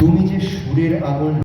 তুমি যে সুরের আগুন